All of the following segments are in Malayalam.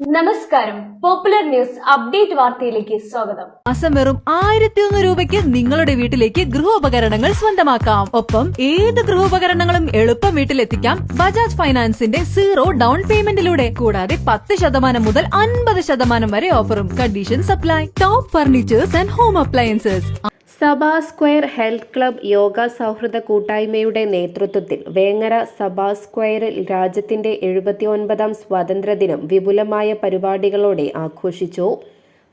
നമസ്കാരം. പോപ്പുലർ ന്യൂസ് അപ്ഡേറ്റ് വാർത്തയിലേക്ക് സ്വാഗതം. മാസം വെറും ആയിരത്തി ഒന്ന് രൂപയ്ക്ക് നിങ്ങളുടെ വീട്ടിലേക്ക് ഗൃഹോപകരണങ്ങൾ സ്വന്തമാക്കാം. ഒപ്പം ഏത് ഗൃഹോപകരണങ്ങളും എളുപ്പം വീട്ടിലെത്തിക്കാം ബജാജ് ഫൈനാൻസിന്റെ സീറോ ഡൗൺ പേയ്മെന്റിലൂടെ കൂടാതെ പത്ത് ശതമാനം മുതൽ അൻപത് ശതമാനം വരെ ഓഫറും condition apply top furnitures and home appliances Sabha square health club yoga സൗഹൃദ കൂട്ടായ്മയുടെ നേതൃത്വത്തിൽ വേങ്ങര സഭാ സ്ക്വയറിൽ രാജ്യത്തിന്റെ എഴുപത്തിയൊൻപതാം സ്വാതന്ത്ര്യദിനം വിപുലമായ പരിപാടികളോടെ ആഘോഷിച്ചു.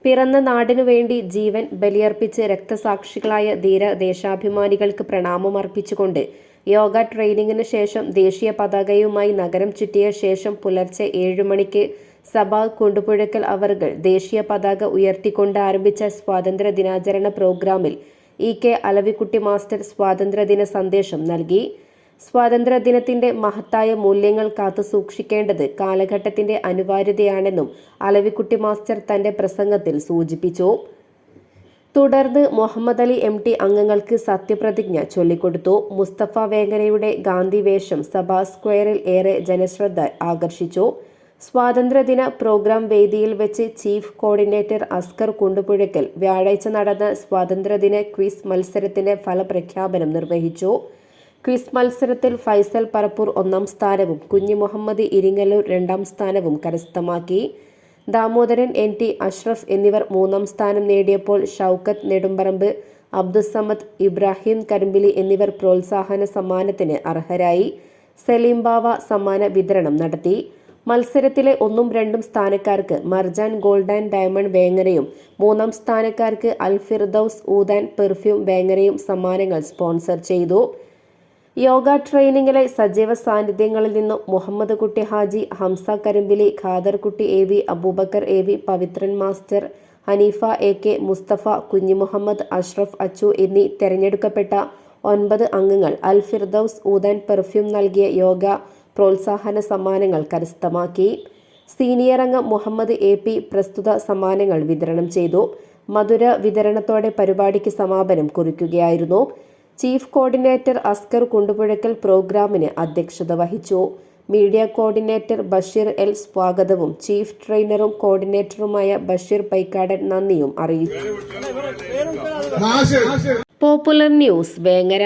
പിറന്ന നാടിനു വേണ്ടി ജീവൻ ബലിയർപ്പിച്ച് രക്തസാക്ഷികളായ ധീര ദേശാഭിമാനികൾക്ക് പ്രണാമമർപ്പിച്ചുകൊണ്ട് യോഗ ട്രെയിനിങ്ങിന് ശേഷം ദേശീയ പതാകയുമായി നഗരം ചുറ്റിയ ശേഷം പുലർച്ചെ ഏഴ് മണിക്ക് സഭ കൊണ്ടുപുഴക്കൽ അവർകൾ ദേശീയ പതാക ഉയർത്തിക്കൊണ്ട് ആരംഭിച്ച സ്വാതന്ത്ര്യ ദിനാചരണ പ്രോഗ്രാമിൽ ഇ കെ അലവിക്കുട്ടി മാസ്റ്റർ സ്വാതന്ത്ര്യദിന സന്ദേശം നൽകി. സ്വാതന്ത്ര്യദിനത്തിന്റെ മഹത്തായ മൂല്യങ്ങൾ കാത്തു സൂക്ഷിക്കേണ്ടത് കാലഘട്ടത്തിന്റെ അനിവാര്യതയാണെന്നും അലവിക്കുട്ടി മാസ്റ്റർ തന്റെ പ്രസംഗത്തിൽ സൂചിപ്പിച്ചു. തുടർന്ന് മുഹമ്മദ് അലി എം ടി അംഗങ്ങൾക്ക് സത്യപ്രതിജ്ഞ ചൊല്ലിക്കൊടുത്തു. മുസ്തഫ വേങ്ങരയുടെ ഗാന്ധി വേഷം സഭാ സ്ക്വയറിൽ ഏറെ ജനശ്രദ്ധ ആകർഷിച്ചു. സ്വാതന്ത്ര്യദിന പ്രോഗ്രാം വേദിയിൽ വെച്ച് ചീഫ് കോർഡിനേറ്റർ അസ്കർ കുണ്ടുപുഴയ്ക്കൽ വ്യാഴാഴ്ച നടന്ന സ്വാതന്ത്ര്യദിന ക്വിസ് മത്സരത്തിന്റെ ഫലപ്രഖ്യാപനം നിർവഹിച്ചു. ക്വിസ് മത്സരത്തിൽ ഫൈസൽ പറപ്പൂർ ഒന്നാം സ്ഥാനവും കുഞ്ഞു മുഹമ്മദ് ഇരിങ്ങലൂർ രണ്ടാം സ്ഥാനവും കരസ്ഥമാക്കി. ദാമോദരൻ എൻ ടി അഷ്റഫ് എന്നിവർ മൂന്നാം സ്ഥാനം നേടിയപ്പോൾ ഷൗക്കത്ത് നെടുമ്പറമ്പ് അബ്ദുസമദ് ഇബ്രാഹിം കരിമ്പിലി എന്നിവർ പ്രോത്സാഹന സമ്മാനത്തിന് അർഹരായി. സലീംബാവ സമ്മാന വിതരണം നടത്തി. മത്സരത്തിലെ ഒന്നും രണ്ടും സ്ഥാനക്കാർക്ക് മർജാൻ ഗോൾഡ് ആൻഡ് ഡയമണ്ട് വേങ്ങരയും മൂന്നാം സ്ഥാനക്കാർക്ക് അൽഫിർദൌസ് ഊദാൻ പെർഫ്യൂം വേങ്ങരയും സമ്മാനങ്ങൾ സ്പോൺസർ ചെയ്തു. യോഗ ട്രെയിനിങ്ങിലെ സജീവ സാന്നിധ്യങ്ങളിൽ നിന്നും Muhammad Kutty Haji Hamsa Karimpili Khader Kutty A V Aboobacker A V Pavithran master Haneefa A K Musthafa Kunhimuhammed Ashraf Achu എന്നീ തെരഞ്ഞെടുക്കപ്പെട്ട ഒൻപത് അംഗങ്ങൾ അൽ ഫിർദൌസ് ഊദാൻ പെർഫ്യൂം നൽകിയ യോഗ പ്രോത്സാഹന സമ്മാനങ്ങൾ കരസ്ഥമാക്കി. സീനിയർ അംഗം മുഹമ്മദ് എ പി പ്രസ്തുത സമ്മാനങ്ങൾ വിതരണം ചെയ്തു. മധുര വിതരണത്തോടെ പരിപാടിക്ക് സമാപനം കുറിക്കുകയായിരുന്നു. ചീഫ് കോർഡിനേറ്റർ അസ്കർ കുണ്ടുപുഴക്കൽ പ്രോഗ്രാമിന് അധ്യക്ഷത വഹിച്ചു. മീഡിയ കോർഡിനേറ്റർ ബഷീർ എൽ സ്വാഗതവും ചീഫ് ട്രെയിനറും കോർഡിനേറ്ററുമായ ബഷീർ പൈക്കാടൻ നന്ദിയും അറിയിച്ചു. Popular news Vengara.